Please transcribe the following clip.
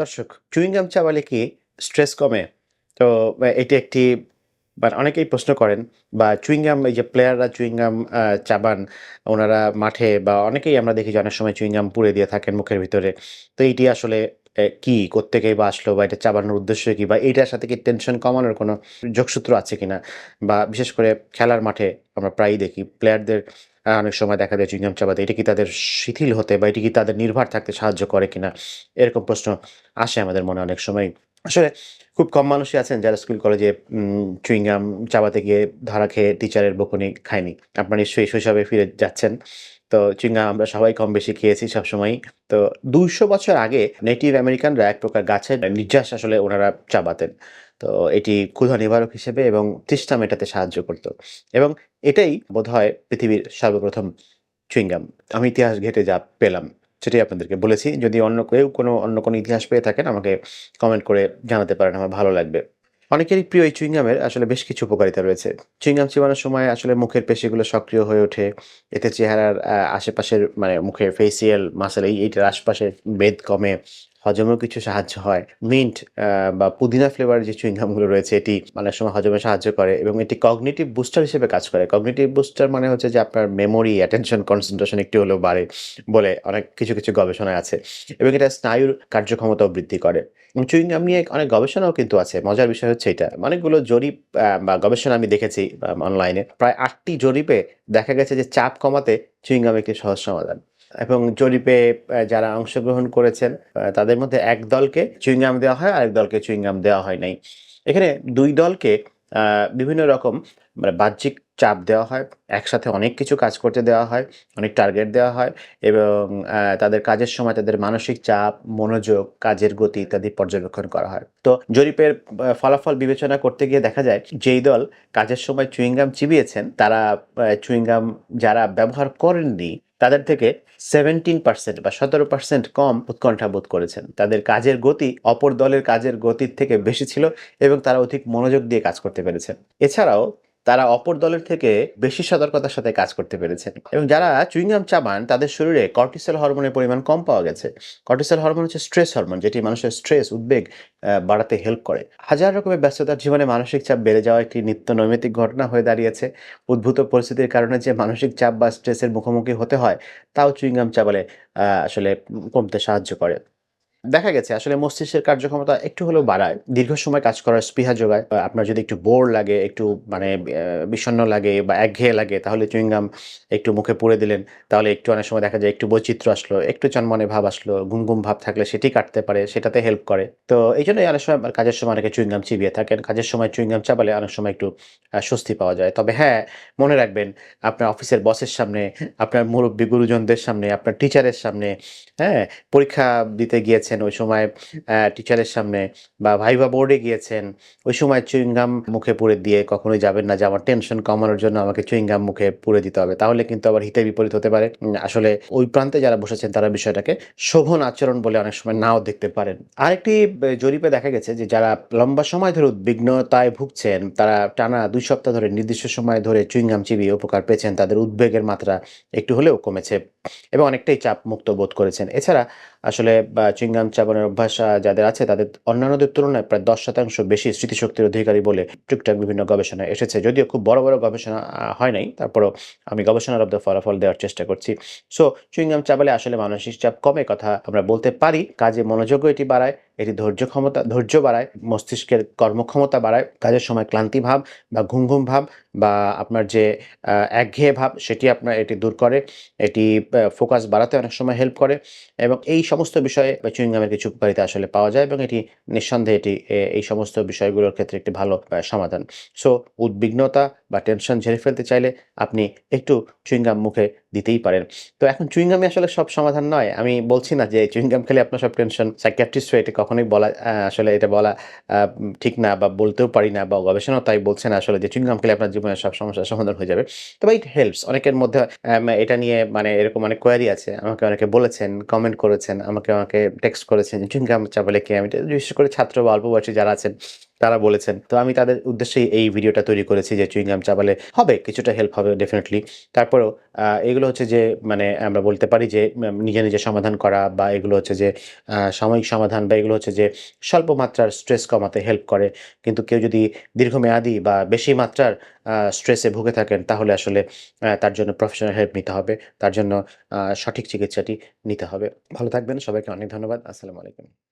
দর্শক চুইংগাম চাবালে কি স্ট্রেস কমে? তো এটি একটি মানে অনেকেই প্রশ্ন করেন, বা চুইংগাম এই যে প্লেয়াররা চুইংগাম চাবান, ওনারা মাঠে বা অনেকেই আমরা দেখি যে অনেক সময় চুইংগাম পুড়ে দিয়ে থাকেন মুখের ভিতরে। তো এইটি আসলে কি কোত্থেকেই বা আসলো, বা এটা চাবানোর উদ্দেশ্য কি, বা এইটার সাথে কি টেনশন কমানোর কোনো যোগসূত্র আছে কিনা? বা বিশেষ করে খেলার মাঠে আমরা প্রায়ই দেখি প্লেয়ারদের অনেক সময় দেখা যায় চুইংগাম চাবাতে এটা কি তাদের শিথিল হতে বা এটি কি তাদের নির্ভর থাকতে সাহায্য করে কিনা? এরকম প্রশ্ন আসে আমাদের মনে অনেক সময়। আসলে খুব কম মানুষই আছেন যারা স্কুল, কলেজে চুইংগাম চাবাতে গিয়ে ধরা খেয়ে টিচারের বকুনি খায়নি। আপনার নিশ্চয়ই শৈশবে ফিরে যাচ্ছেন। তো চুইংগাম আমরা সবাই কম বেশি খেয়েছি সবসময় তো দুইশো বছর আগে নেটিভ আমেরিকানরা এক প্রকার গাছের নির্যাস আসলে ওনারা চাবাতেন তো এটি ক্ষুধা নিবারক হিসেবে এবং তৃষ্ণা মেটাতে সাহায্য করত। এবং এটাই বোধহয় পৃথিবীর সর্বপ্রথম চুইংগাম। আমি ইতিহাস ঘেটে যা পেলাম সেটাই আপনাদেরকে বলেছি। যদি অন্য কেউ কোনো, অন্য কোনো ইতিহাস পেয়ে থাকেন, আমাকে কমেন্ট করে জানাতে পারেন, আমার ভালো লাগবে। অনেকেরই প্রিয় এই চুইংগামের আসলে বেশ কিছু উপকারিতা রয়েছে। চুইংগাম চিবানোর সময় আসলে মুখের পেশিগুলো সক্রিয় হয়ে ওঠে। এতে চেহারার আশেপাশের মানে মুখের ফেসিয়াল মাসেল এই, এইটার আশপাশে বেদ কমে। হজমেও কিছু সাহায্য হয়। মিন্ট বা পুদিনা ফ্লেভার যে চুইংগামগুলো রয়েছে, এটি অনেক সময় হজমে সাহায্য করে এবং এটি কগনিটিভ বুস্টার হিসেবে কাজ করে। কগনিটিভ বুস্টার মানে হচ্ছে যে আপনার মেমোরি অ্যাটেনশন কনসেন্ট্রেশন একটু হলেও বাড়ে বলে অনেক কিছু কিছু গবেষণায় আছে এবং এটা স্নায়ুর কার্যক্ষমতাও বৃদ্ধি করে। চুইংগাম নিয়ে অনেক গবেষণাও কিন্তু আছে। মজার বিষয় হচ্ছে এটা। অনেকগুলো জরিপ বা গবেষণা আমি দেখেছি অনলাইনে প্রায় আটটি জরিপে দেখা গেছে যে চাপ কমাতে চুইংগাম একটি সহজ সমাধান। এবং জরিপে যারা অংশগ্রহণ করেছেন তাদের মধ্যে এক দলকে চুইংগাম দেওয়া হয়, আরেক দলকে চুইংগাম দেওয়া হয় নাই। এখানে দুই দলকে বিভিন্ন রকম মানে বাহ্যিক চাপ দেওয়া হয়, একসাথে অনেক কিছু কাজ করতে দেওয়া হয়, অনেক টার্গেট দেওয়া হয় এবং তাদের কাজের সময় তাদের মানসিক চাপ, মনোযোগ, কাজের গতি ইত্যাদি পর্যবেক্ষণ করা হয়। তো জরিপের ফলাফল বিবেচনা করতে গিয়ে দেখা যায়, যেই দল কাজের সময় চুইংগাম চিবিয়েছেন, তারা চুইংগাম যারা ব্যবহার করেননি তাদের থেকে সেভেন্টিন পার্সেন্ট বা সতেরো পার্সেন্ট কম উৎকণ্ঠা বোধ করেছেন। তাদের কাজের গতি অপর দলের কাজের গতির থেকে বেশি ছিল এবং তারা অধিক মনোযোগ দিয়ে কাজ করতে পেরেছেন। এছাড়াও তারা অপর দলের থেকে বেশি সতর্কতার সাথে কাজ করতে পেরেছেন। এবং যারা চুইংগাম চাবান, তাদের শরীরে কর্টিসেল হরমোনের পরিমাণ কম পাওয়া গেছে। কর্টিসেল হরমোন হচ্ছে স্ট্রেস হরমোন, যেটি মানুষের স্ট্রেস, উদ্বেগ বাড়াতে হেল্প করে। হাজার রকমের ব্যস্ততার জীবনে মানসিক চাপ বেড়ে যাওয়া একটি নিত্য নৈমিত্তিক ঘটনা হয়ে দাঁড়িয়েছে। উদ্ভূত পরিস্থিতির কারণে যে মানসিক চাপ বা স্ট্রেসের মুখোমুখি হতে হয়, তাও চুইংগাম চাবালে আসলে কমতে সাহায্য করে। দেখা গেছে আসলে মস্তিষ্কের কার্যক্ষমতা একটু হলেও বাড়ায়। দীর্ঘ সময় কাজ করার স্পৃহা যোগায়। আপনার যদি একটু বোর লাগে একটু মানে আহ, বিষণ্ণ লাগে বা একঘেয়ে লাগে তাহলে চুইংগাম একটু মুখে পুড়ে দিলেন তাহলে একটু অনেক সময় দেখা যায় একটু বৈচিত্র্য আসলো একটু চনমনে ভাব আসলো ঘুম ভাব থাকলে সেটি কাটতে পারে সেটাতে হেল্প করে। তো এই জন্যই অনেক সময় কাজের সময় অনেকে চুইংগাম চিবিয়ে থাকেন। কাজের সময় চুইংগাম চাপালে অনেক সময় একটু স্বস্তি পাওয়া যায়। তবে হ্যাঁ মনে রাখবেন আপনার অফিসের বসের সামনে আপনার মুরব্বী গুরুজনদের সামনে আপনার টিচারের সামনে হ্যাঁ পরীক্ষা দিতে গিয়েছেন, ওই সময় টিচারের সামনে বা ভাইবা বোর্ডে গিয়েছেন, ওই সময় চুইংগাম মুখে পুড়ে দিয়ে কখনোই যাবেন না যে আমার টেনশন কমানোর জন্য আমাকে চুইংগাম মুখে পুরে দিতে হবে। তাহলে কিন্তু আবার হিতে বিপরীত হতে পারে। আসলে ওই প্রান্তে যারা বসেছেন তারা বিষয়টাকে শোভন আচরণ বলে অনেক সময় নাও দেখতে পারেন। আরেকটি জরিপে দেখা গেছে যে যারা লম্বা সময় ধরে উদ্বিগ্নতায় ভুগছেন, তারা টানা দুই সপ্তাহ ধরে নির্দিষ্ট সময় ধরে চুইংগাম চিবিয়ে উপকার পেয়েছেন, তাদের উদ্বেগের মাত্রা একটু হলেও কমেছে। এবং অনেকটাই চাপ মুক্ত বোধ করেছেন। এছাড়া আসলে চুইংগাম চাবানোর অভ্যাস যাদের আছে, তাদের অন্যান্যদের তুলনায় প্রায় দশ শতাংশ বেশি স্মৃতিশক্তির অধিকারী বলে টুকটাক বিভিন্ন গবেষণা এসেছে। যদিও খুব বড় বড় গবেষণা হয় নাই, তারপরও আমি গবেষণার অব্দ ফলাফল দেওয়ার চেষ্টা করছি। সো চুইংগাম চাবালে আসলে মানসিক চাপ কমে, কথা আমরা বলতে পারি। কাজে মনোযোগও এটি বাড়ায়। এটি ধৈর্য ক্ষমতা, ধৈর্য বাড়ায়, মস্তিষ্কের কর্মক্ষমতা বাড়ায়, কাজের সময় ক্লান্তি ভাব বা ঘুম ঘুম ভাব বা আপনার যে একঘেয়ে ভাব সেটি আপনার এটি দূর করে, এটি ফোকাস বাড়াতে অনেক সময় হেল্প করে এবং এই সমস্ত বিষয়ে চুইংগামের কিছু উপকারিতা আসলে পাওয়া যায় এবং এটি নিঃসন্দেহে এটি এই সমস্ত বিষয়গুলোর ক্ষেত্রে একটি ভালো সমাধান। সো উদ্বিগ্নতা বা টেনশন ঝেড়ে ফেলতে চাইলে আপনি একটু চুইংগাম মুখে দিতেই পারেন। তো এখন চুইংগামই আসলে সব সমাধান নয়। আমি বলছি না যে চুইংগাম খেলে আপনার সব টেনশন সাইকিয়াট্রিস্ট এটা কখনোই বলা আসলে এটা বলা ঠিক না বা বলতেও পারি না বা গবেষণাও তাই বলছে না আসলে যে চুইংগাম খেলে আপনার জীবনের সব সমস্যার সমাধান হয়ে যাবে। তবে ইট হেল্পস অনেকের মধ্যে এটা নিয়ে মানে এরকম অনেক কোয়ারি আছে। আমাকে অনেকে বলেছেন কমেন্ট করেছেন, আমাকে আমাকে টেক্সট করেছেন চুইংগাম চাপালে কি আমি, বিশেষ করে ছাত্র বা অল্প বয়সী যারা আছেন তারা বলেছেন। তো আমি তাদের উদ্দেশ্যেই এই ভিডিওটা তৈরি করেছি যে চুইংগাম চাবালে হবে, কিছুটা হেল্প হবে ডেফিনেটলি তারপরেও এগুলো হচ্ছে যে মানে আমরা বলতে পারি যে নিজে, নিজে সমাধান করা বা এগুলো হচ্ছে যে সাময়িক সমাধান বা এগুলো হচ্ছে যে স্বল্প মাত্রার স্ট্রেস কমাতে হেল্প করে। কিন্তু কেউ যদি দীর্ঘমেয়াদী বা বেশি মাত্রার স্ট্রেসে ভুগে থাকেন তাহলে আসলে তার জন্য প্রফেশনাল হেল্প নিতে হবে। তার জন্য সঠিক চিকিৎসাটি নিতে হবে। ভালো থাকবেন। সবাইকে অনেক ধন্যবাদ। আসসালামু আলাইকুম।